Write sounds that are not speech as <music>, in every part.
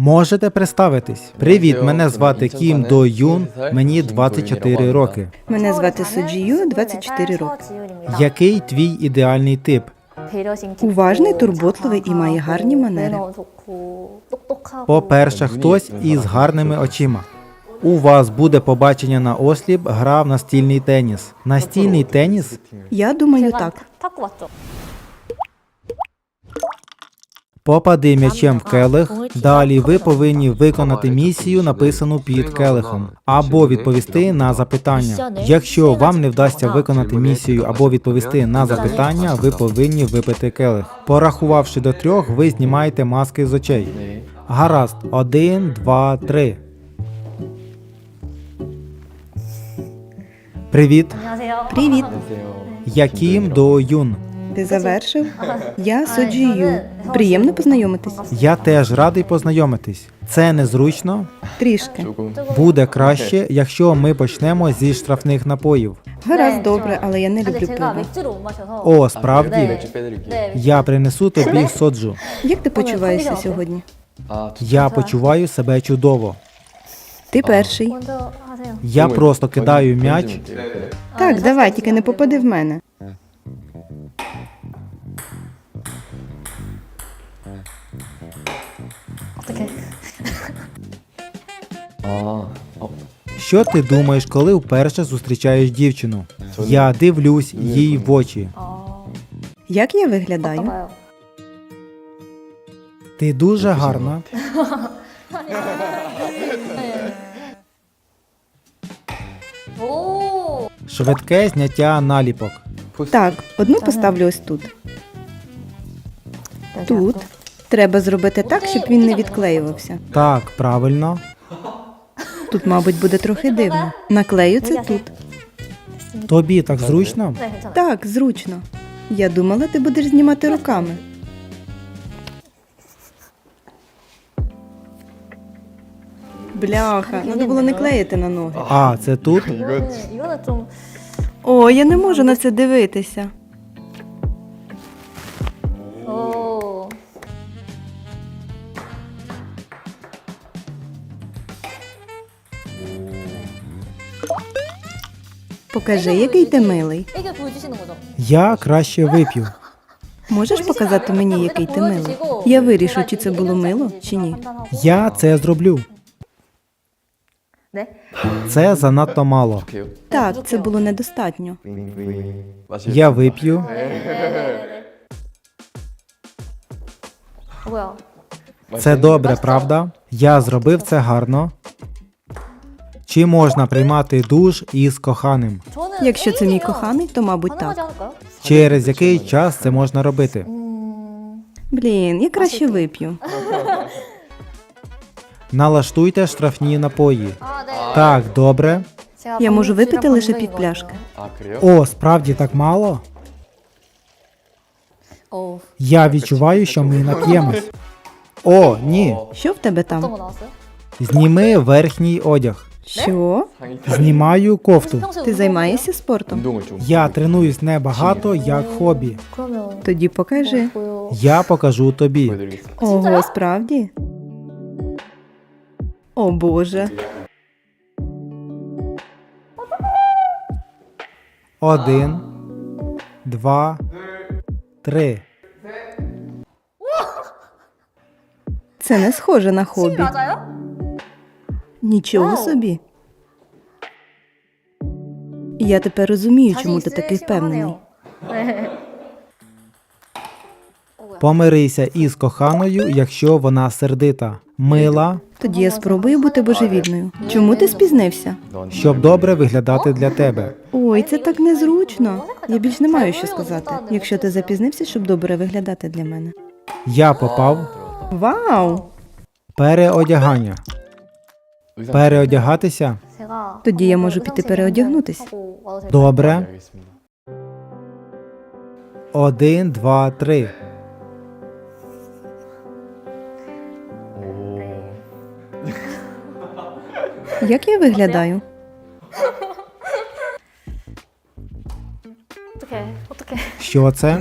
Можете представитись. Привіт, мене звати Кім До Юн, мені 24 роки. Мене звати Суджію, 24 роки. Який твій ідеальний тип? Уважний, турботливий і має гарні манери. По-перше, хтось із гарними очима. У вас буде побачення на осліп, гра в настільний теніс. Настільний теніс Я думаю так. Попади м'ячем в келих. Далі ви повинні виконати місію, написану під келихом, або відповісти на запитання. Якщо вам не вдасться виконати місію або відповісти на запитання, ви повинні випити келих. Порахувавши до трьох, ви знімаєте маски з очей. Гаразд, один, два, три. Привіт. Привіт. Яким до юн ти завершив? Я Соджію. Приємно познайомитись. Я теж радий познайомитись. Це незручно. Трішки. Буде краще, якщо ми почнемо зі штрафних напоїв. Гаразд добре, але я не люблю пиво. О, справді я принесу тобі соджу. Як ти почуваєшся сьогодні? Я почуваю себе чудово. Ти перший. Я просто кидаю м'яч. Так, давай, тільки не попади в мене. Таке. Що ти думаєш, коли вперше зустрічаєш дівчину? Я дивлюсь їй в очі. Як я виглядаю? Ти дуже гарна. Швидке зняття наліпок. Так, одну поставлю ось тут. Тут. Треба зробити так, щоб він не відклеювався. Так, правильно. Тут, мабуть, буде трохи дивно. Наклею це тут. Тобі так зручно? Так, зручно. Я думала, ти будеш знімати руками. Бляха, треба було не клеїти на ноги. А, це тут? О, я не можу на це дивитися. Покажи, який ти милий. Я краще вип'ю. Можеш показати мені, який ти милий? Я вирішу, чи це було мило, чи ні. Я це зроблю. Це занадто мало. Так, це було недостатньо. Я вип'ю. Це добре, правда? Я зробив це гарно. Чи можна приймати душ із коханим? Якщо це мій коханий, то мабуть так. Через який час це можна робити? Блін, я краще вип'ю. Налаштуйте штрафні напої. Так, добре. Я можу випити лише під пляшки. О, справді так мало. Я відчуваю, що ми нап'ємось. О, ні. Що в тебе там? Зніми верхній одяг. Що? Знімаю кофту. Ти займаєшся спортом? Я тренуюсь небагато як хобі. Тоді покажи. Я покажу тобі. Ого, справді? О Боже. Один, два, три. Це не схоже на хобі. Нічого собі. Я тепер розумію, чому ти такий впевнений. Помирися із коханою, якщо вона сердита. Мила, Тоді я спробую бути божевільною. Чому ти спізнився? щоб добре виглядати для тебе. Ой, це так незручно. Я більш не маю що сказати. Якщо ти запізнився, щоб добре виглядати для мене. Я попав. Вау! Переодягання. Переодягатися? Тоді я можу піти переодягнутися. Добре. Один, два, три. Як я виглядаю? Що це?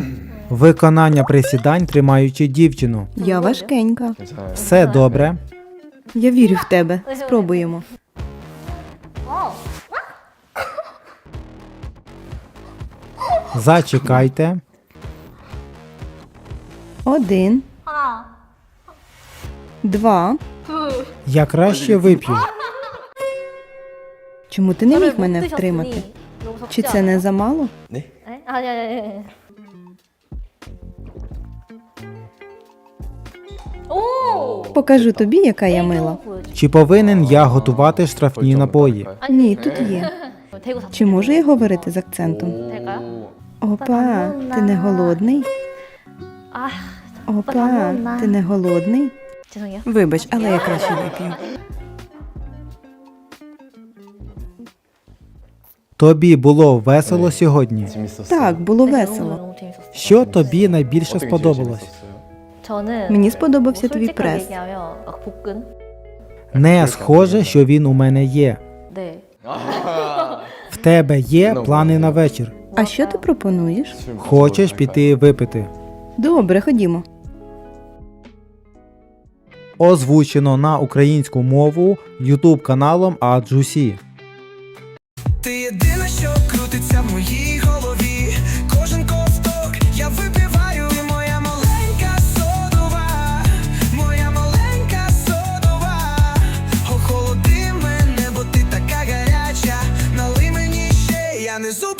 Виконання присідань, тримаючи дівчину. Я важкенька. Все добре. Я вірю в тебе. Спробуємо. Зачекайте. Один. Два. Я краще вип'ю. Чому ти не міг мене втримати? Чи це не замало? О! Покажу тобі, яка я мила. Чи повинен я готувати штрафні напої? Ні, тут є. Чи можу я говорити з акцентом? Опа, ти не голодний? Опа, ти не голодний? Вибач, але я краще вип'ю. Тобі було весело сьогодні? Так, було весело. Що тобі найбільше сподобалось? Мені сподобався твій прес. Не схоже, що він у мене є. <laughs> В тебе є плани на вечір. А що ти пропонуєш? Хочеш піти випити? Добре, ходімо. Озвучено на українську мову ютуб каналом Аджусі. Ти єдина, що крутиться в моїх Super.